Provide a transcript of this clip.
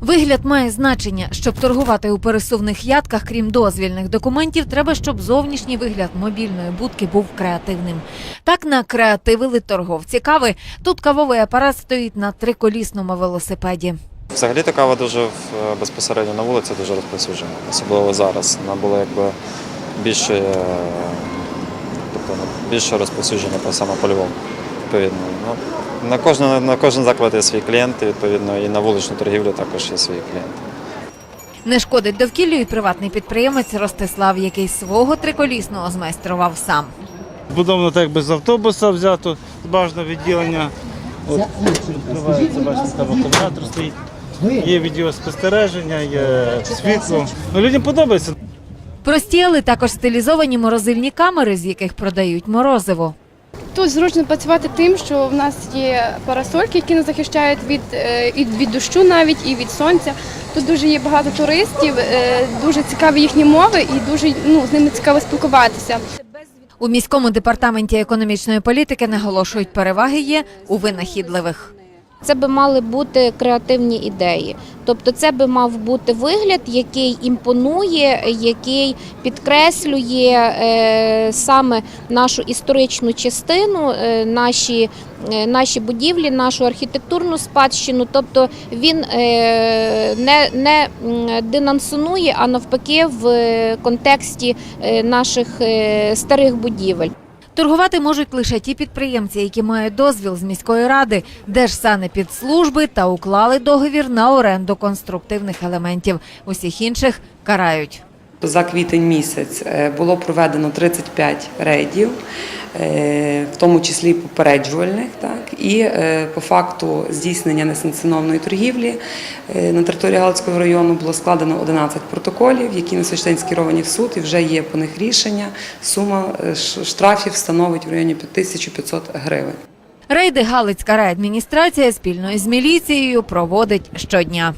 Вигляд має значення. Щоб торгувати у пересувних ядках, крім дозвільних документів, треба, щоб зовнішній вигляд мобільної будки був креативним. Так накреативили торговці кави. Тут кавовий апарат стоїть на триколісному велосипеді. Взагалі та кава дуже в- безпосередньо на вулиці дуже розповсюджена, особливо зараз. Вона була якби більше, е, тобто ну, більше розповсюджена по саме по Львову. Відповідно. Ну, на, кожен, на кожен заклад є свій клієнт, відповідно, і на вуличну торгівлю також є свій клієнт. Не шкодить довкіллю і приватний підприємець Ростислав, який свого триколісного змайстрував сам. Будовано так якби з автобуса взято, з бажаного відділення. От, відкривається, бачите, там акумулятор стоїть. Є відеоспостереження, є світло. Ну, людям подобається. Прості, але також стилізовані морозильні камери, з яких продають морозиво. Тут зручно працювати тим, що в нас є парасольки, які нас захищають від, е, і від дощу навіть і від сонця. Тут дуже є багато туристів, е, дуже цікаві їхні мови і дуже ну, з ними цікаво спілкуватися. У міському департаменті економічної політики наголошують, переваги є у винахідливих. Це би мали бути креативні ідеї. Тобто, це би мав бути вигляд, який імпонує, який підкреслює е, саме нашу історичну частину, е, наші, е, наші будівлі, нашу архітектурну спадщину. Тобто він не, не м, а навпаки, в контексті наших старих будівель. Торгувати можуть лише ті підприємці, які мають дозвіл з міської ради, Держсанепідслужби та уклали договір на оренду конструктивних елементів. Усіх інших карають. За квітень місяць е, було проведено 35 рейдів, е, в тому числі попереджувальних. Так, і е, по факту здійснення несанкціонованої торгівлі на території Галицького району було складено 11 протоколів, які на сьогоднішній день скеровані в суд, і вже є по них рішення. Сума штрафів становить в районі 1500 гривень. Рейди Галицька райадміністрація спільно із міліцією проводить щодня.